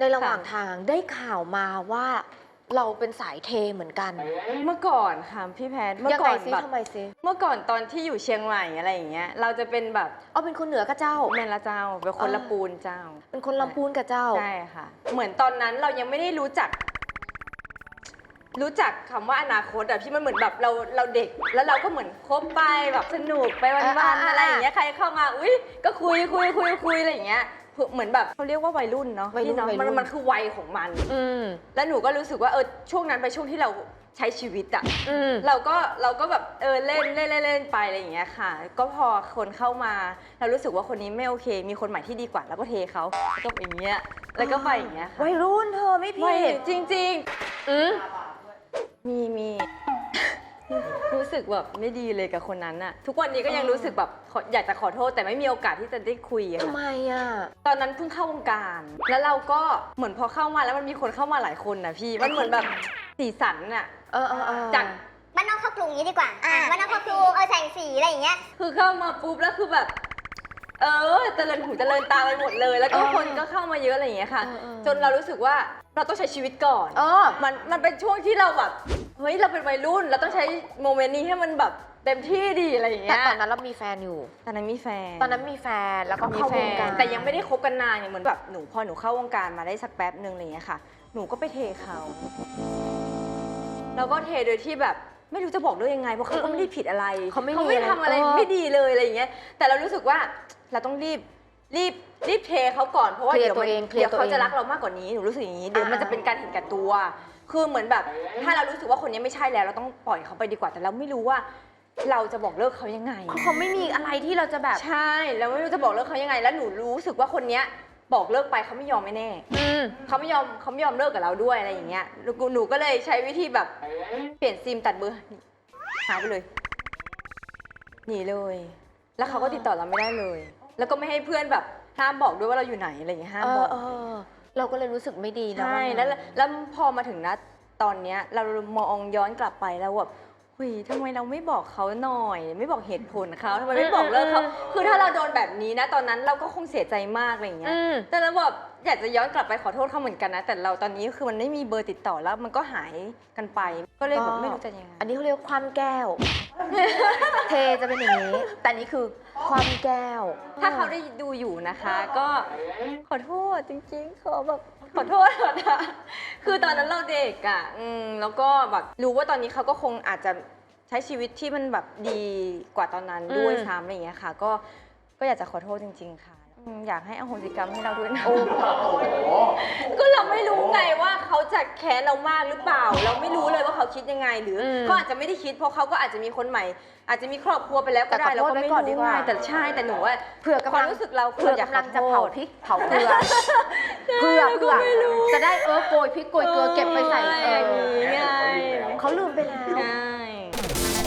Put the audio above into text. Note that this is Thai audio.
ในระหว่างทางได้ข่าวมาว่าเราเป็นสายเทเหมือนกัน เมื่อก่อนค่ะพี่แพทย์เมื่ยัอไงก่อนซิแบบทำไมซิ เมื่อก่อนตอนที่อยู่เชียงใหม่อะไรอย่างเงี้ยเราจะเป็นแบบเอาเป็นคนเหนือกับเจ้า แมนละเจ้าเป็นคนอ่าละปูนเจ้าเป็นคนลำพูนกับเจ้า ใช่ค่ะ เหมือนตอนนั้นเรายังไม่ได้รู้จัก รู้จักคำว่าอนาคตอะพี่มันเหมือนแบบเราเราเด็ก แล้วเราก็เหมือนคบไปแบบสนุกไปวันอ่าๆอ่าอะไรอย่างเงี้ยใครเข้ามาอุ้ยก็คุยคุยคุยคุยอะไรอย่างเงี้ย เหมือนแบบเขาเรียกว่าวัยรุ่นเนาะวัยรุ่นพี่เนาะวัยรุ่มัน นมันคือวัยของมัน อืม แล้วหนูก็รู้สึกว่าเออช่วงนั้นเป็นช่วงที่เราใช้ชีวิตอะอืม เราก็เราก็แบบเออเล่นเล่นเล่นเล่นไปอะไรอย่างเงี้ยค่ะ ก็พอคนเข้ามาเรารู้สึกว่าคนนี้ไม่โอเค มีคนใหม่ที่ดีกว่าแล้วก็เทเขาแล้วก็อย่างเงี้ยแล้วก็ไปอย่างเงี้ยค่ะวัยรุ่นเธอไม่ไม่ผิดจริงอืมๆมีมี รู้สึกแบบไม่ดีเลยกับคนนั้นอะทุกวันนี้ก็ยังรู้สึกแบบขออยากจะขอโทษแต่ไม่มีโอกาสที่จะได้คุยอะทำค่ะไมอะ ตอนนั้นเพิ่งเข้าวงการ แล้วเราก็เหมือนพอเข้ามาแล้วมันมีคนเข้ามาหลายคนนะพี่ มันเหมือนแบบสีสันอะเออเออเออ จาก บ้านนอกเข้ากรุงนี้ดีกว่าอะบ้านนอกเข้ากรุงเออแสงสีอะไรอย่างเงี้ย คือเข้ามาปุ๊บแล้วคือแบบ เออเจริญหูเจริญตาไปหมดเลย แล้วก็เออคนก็เข้ามาเยอะอะไรอย่างเงี้ยค่ะ เออเออ จนเรารู้สึกว่าเราต้องใช้ชีวิตก่อน เออ มันมันเป็นช่วงที่เราแบบ เฮ้ยเราเป็นวัยรุ่นเราต้องใช้โมเมนต์นี้ให้มันแบบเต็มที่ดีอะไรอย่างแต่เงี้ยตอนนั้นเรามีแฟนอยู่ ตอนนั้นมีแฟน ตอนนั้นมีแฟนแล้วก็มีเข้าแฟวงน การแต่ยังไม่ได้คบกันนานอย่างเหมือนแบบหนูพอหนูเข้าวงการมาได้สักแป๊บหนึ่งอะไรอย่างเงี้ยค่ะ หนูก็ไปเทเขาแล้วก็เทโดยที่แบบไม่รู้จะบอกด้วยยังไงเพราะเขาก็ไม่ได้ผิดอะไรเขาไม่เขามีไม่อะไรทำอะไรเออไม่ดีเลยอะไรอย่างเงี้ยแต่เรารู้สึกว่าเราต้องรีบรีบรีบเทเขาก่อนเพราะว่าเคลียร์เดี๋ยวตัวมันเองเคลียเดี๋ร์ยวเขาตัวเองจะรักเรามากกว่านี้หนูรู้สึกอย่างนี้เดี๋ยวมันอ่าจะเป็นการเห็นแก่ตัว คือเหมือนแบบ ถ้าเรารู้สึกว่าคนนี้ไม่ใช่แล้ว เราต้องปล่อยเขาไปดีกว่าแต่เราไม่รู้ว่าเราจะบอกเลิกเขายังไงเขาไม่มีอะไรที่เราจะแบบ ใช่แล้วไม่รู้จะบอกเลิกเขายังไง แล้วหนูรู้สึกว่าคนเนี้ยบอกเลิกไปเขาไม่ยอมแน่ๆ อืม เขาไม่ยอมเขาไม่ยอมเลิกกับเราด้วยอะไรอย่างเงี้ยหนูหนูก็เลยใช้วิธีแบบเปลี่ยนซิมตัดเบอร์หายไปเลยหนีเลย แล้วเขาก็ติดต่อเราไม่ได้เลย แล้วก็ไม่ให้เพื่อนแบบห้ามบอกด้วยว่าเราอยู่ไหนอะไรอย่างเงี้ยห้ามเอบอก อเออ เราก็เลยรู้สึกไม่ดีนะใช่ว่างั้น แล้วแล้วพอมาถึงนะตอนเนี้ยเรามองย้อนกลับไปแล้วแบบหุยทำไมเราไม่บอกเขาหน่อย ไม่บอกเหตุผลเขาทำไมไม่บอกเลิกเขาคือถ้าเราโดนแบบนี้นะ ตอนนั้นเราก็คงเสียใจมากอะไรอย่างเงี้ย อืม แต่เราแบบอยากจะย้อนกลับไปขอโทษเขาเหมือนกันนะ แต่เราตอนนี้คือมันไม่มีเบอร์ติดต่อแล้วมันก็หายกันไป ก็เลยแบบไม่รู้จะยังไงอันนี้เขาเรียกว่าความแก้ว เทจะเป็นอย่างนี้ แต่นี่คือความแก้ว ถ้าเขาได้ดูอยู่นะคะ ก็ขอโทษจริงๆขอแบบขอโทษเถอะนะคือตอนนั้นเราเด็กอะอืมแล้วก็แบบรู้ว่าตอนนี้เขาก็คงอาจจะใช้ชีวิตที่มันแบบดีกว่าตอนนั้นด้วยอืมซ้ำอะไรอย่างเงี้ยค่ะ ก็ก็อยากจะขอโทษจริง ๆ ค่ะอืมอยากให้อโหสิกรรมให้เราด้วยนะ โอ้ก็เราไม่รู้ไงว่าเขา จะแค้นเรามากหรือเปล่า เราไม่รู้เลยว่าเขาคิดยังไงหรืออมเขาอาจจะไม่ได้คิดเพราะเขาก็อาจจะมีคนใหม่ อาจจะมีครอบครัวไปแล้วก็แต่ขได้อเราโทษก็ไว้ไม่ก่อนดีรู้กว่า ไงแต่ใช่แต่หนูว่าเผื่อกำควาลัมงรู้สึกเราเผื่อกำลังจะเผาพริกเผาเกลือเผื่อเผื่อจะได้เออโกยพริกโกยเกลือเก็บไปใส่ใช่เออ ย่างนี้ไงอเขาลืมไปแล้ว ใช่